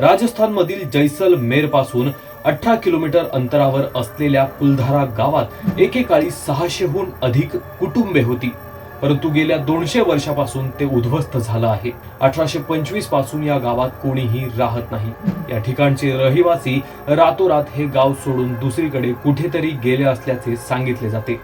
राजस्थानमधील जैसलमेरपासून अठरा किलोमीटर अंतरावर असलेल्या कुलधारा गावात एकेकाळी सहाशेहून अधिक कुटुंबे होती. परंतु गेल्या दोनशे वर्षापासून ते उद्ध्वस्त झालं आहे. अठराशे पंचवीसपासून या गावात कोणीही राहत नाही. या ठिकाणचे रहिवासी रातोरात हे गाव सोडून दुसरीकडे कुठेतरी गेले असल्याचे सांगितले जाते.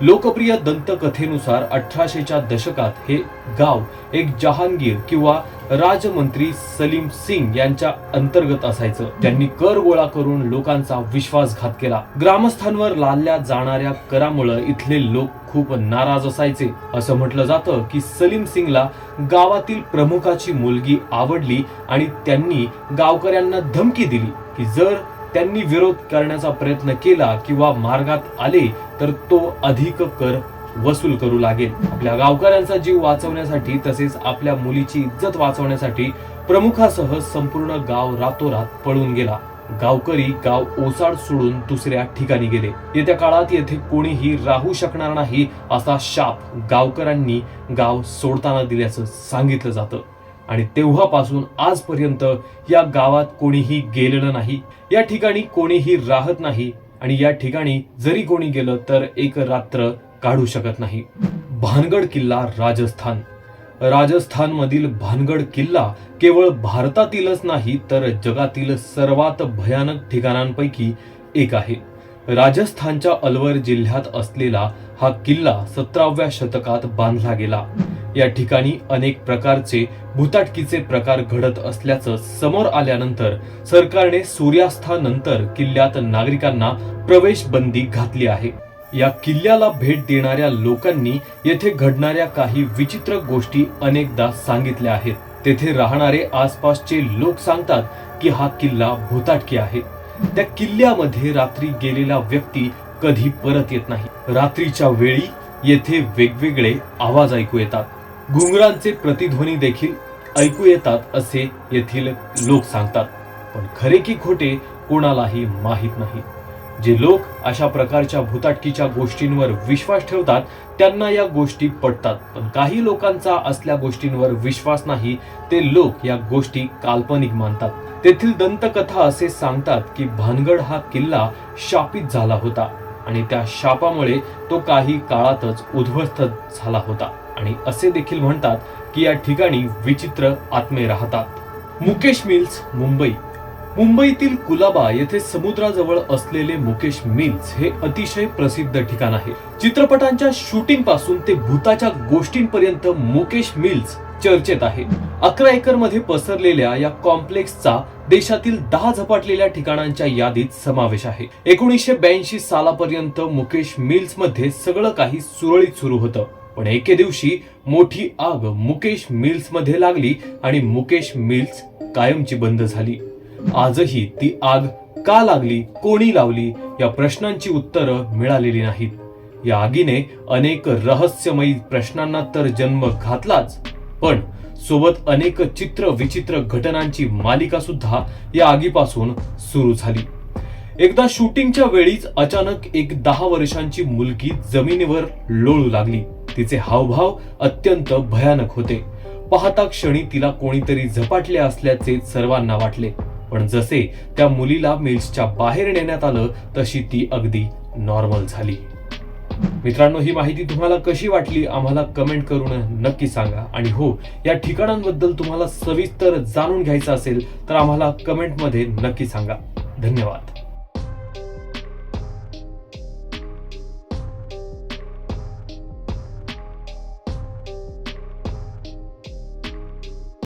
लोकप्रिय दंतकथेनुसार अठराशेच्या दशकात हे गाव एक जहांगीर किंवा राजमंत्री सलीम सिंग यांच्या अंतर्गत असायचं. त्यांनी कर गोळा करून लोकांचा विश्वासघात केला. ग्रामस्थांवर लादल्या जाणाऱ्या करामुळे इथले लोक खूप नाराज असायचे. असं म्हटलं जातं की सलीम सिंगला गावातील प्रमुखाची मुलगी आवडली आणि त्यांनी गावकऱ्यांना धमकी दिली की जर त्यांनी विरोध करण्याचा प्रयत्न केला किंवा मार्गात आले तर तो अधिक कर वसूल करू लागेल. आपल्या गावकऱ्यांचा जीव वाचवण्यासाठी तसेच आपल्या मुलीची इज्जत वाचवण्यासाठी प्रमुखासह संपूर्ण गाव रातोरात पळून गेला. गावकरी गाव ओसाड सोडून दुसऱ्या ठिकाणी गेले. येत्या काळात येथे कोणीही राहू शकणार नाही असा शाप गावकऱ्यांनी गाव सोडताना दिल्याचं सांगितलं जातं. आणि तेव्हापासून आजपर्यंत या गावात कोणीही गेलेलं नाही. या ठिकाणी कोणीही राहत नाही आणि या ठिकाणी जरी कोणी गेलं तर एक रात्र काढू शकत नाही. भानगड किल्ला राजस्थान. राजस्थानमधील भानगड किल्ला केवळ भारतातीलच नाही तर जगातील सर्वात भयानक ठिकाणांपैकी एक आहे. राजस्थानच्या अलवर जिल्ह्यात असलेला हा किल्ला सतराव्या शतकात बांधला गेला. या ठिकाणी अनेक प्रकारचे भूताटकीचे प्रकार घडत असल्याचं समोर आल्यानंतर सरकारने सूर्यास्तानंतर किल्ल्यात नागरिकांना प्रवेश बंदी घातली आहे. या किल्ल्याला भेट देणाऱ्या लोकांनी येथे घडणाऱ्या काही विचित्र गोष्टी अनेकदा सांगितल्या आहेत. तेथे राहणारे आसपासचे लोक सांगतात की हा किल्ला भूताटकी आहे. त्या किल्ल्यामध्ये रात्री गेलेला व्यक्ती कधी परत येत नाही. रात्रीच्या वेळी येथे वेगवेगळे आवाज ऐकू येतात. घुंगरांचे प्रतिध्वनी देखील ऐकू येतात असे येथील लोक सांगतात. पण खरे की खोटे कोणालाही माहीत नाही. जे लोक अशा प्रकारच्या भूताटकीच्या गोष्टींवर विश्वास ठेवतात त्यांना या गोष्टी पटतात. पण काही लोकांचा असल्या गोष्टींवर विश्वास नाही ते लोक या गोष्टी काल्पनिक मानतात. तेथील दंतकथा असे सांगतात की भानगड हा किल्ला शापित झाला होता आणि त्या शापामुळे तो काही काळातच उद्ध्वस्त झाला होता. आणि असे देखील म्हणतात की या ठिकाणी विचित्र आत्मे राहतात. मुकेश मिल्स मुंबई. मुंबईतील कुलाबा येथे समुद्राजवळ असलेले मुकेश मिल्स हे अतिशय प्रसिद्ध ठिकाण आहे. चित्रपटांच्या शूटिंगपासून ते भूताच्या गोष्टींपर्यंत मुकेश मिल्स चर्चेत आहे. अकरा एकरमध्ये पसरलेल्या या कॉम्प्लेक्सचा देशातील दहा झपाटलेल्या ठिकाणांच्या यादीत समावेश आहे. एकोणीसशे ब्याऐंशी सालापर्यंत मुकेश मिल्समध्ये सगळं काही सुरळीत सुरू होतं. पण एके दिवशी मोठी आग मुकेश मिल्समध्ये लागली आणि मुकेश मिल्स कायमची बंद झाली. आजही ती आग का लागली कोणी लावली या प्रश्नांची उत्तरं मिळालेली नाहीत. या आगीने अनेक रहस्यमयी प्रश्नांना तर जन्म घातलाच पण सोबत अनेक चित्र विचित्र घटनांची मालिका सुद्धा या आगीपासून सुरू झाली. एकदा शूटिंगच्या वेळीच अचानक एक दहा वर्षांची मुलगी जमिनीवर लोळू लागली. तिचे हावभाव अत्यंत भयानक होते. पाहता क्षणी तिला कोणीतरी झपाटले असल्याचे सर्वांना वाटले. पण जसे त्या मुलीला मिल्सच्या बाहेर नेण्यात आलं तशी ती अगदी नॉर्मल झाली. मित्रांनो ही माहिती तुम्हाला कशी वाटली? आम्हाला कमेंट करून नक्की सांगा. आणि हो या ठिकाणांबद्दल तुम्हाला सविस्तर जाणून घ्यायचं असेल तर आम्हाला कमेंटमध्ये नक्की सांगा. धन्यवाद.